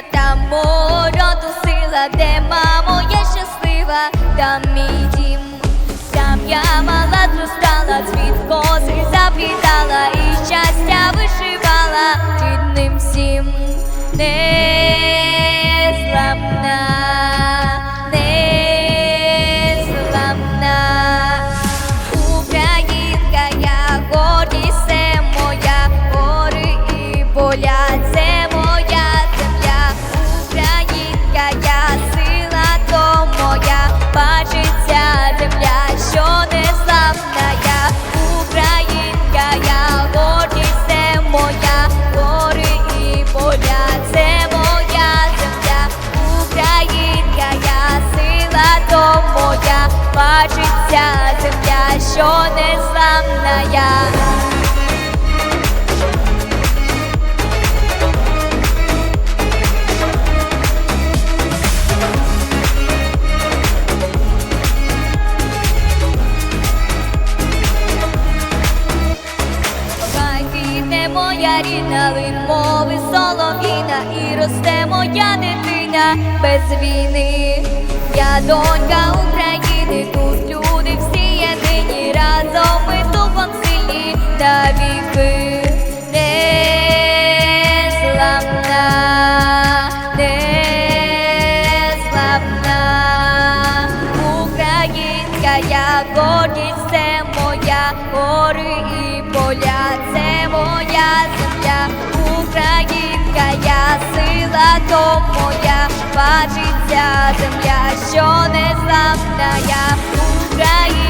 сила, там мого сила, де мамо я щаслива, там мій дім, там я мала зростала, цвіт коси заплітала і щастя вишивала. Рідним всім незламна, незламна Українка, я гордість, це моя гори і боля, це бачиться земля, що незламна. Моя рідна, лин мови солов'їна, і росте моя дитина без війни. Я донька України, тут люди всі єдині, разом ми духом сильні та віки. Незламна, незламна Українка, я гордість це моя, гори і поля, це моя земля, Українка, я сила то моя, бачить ця земля, що не замна я Україна.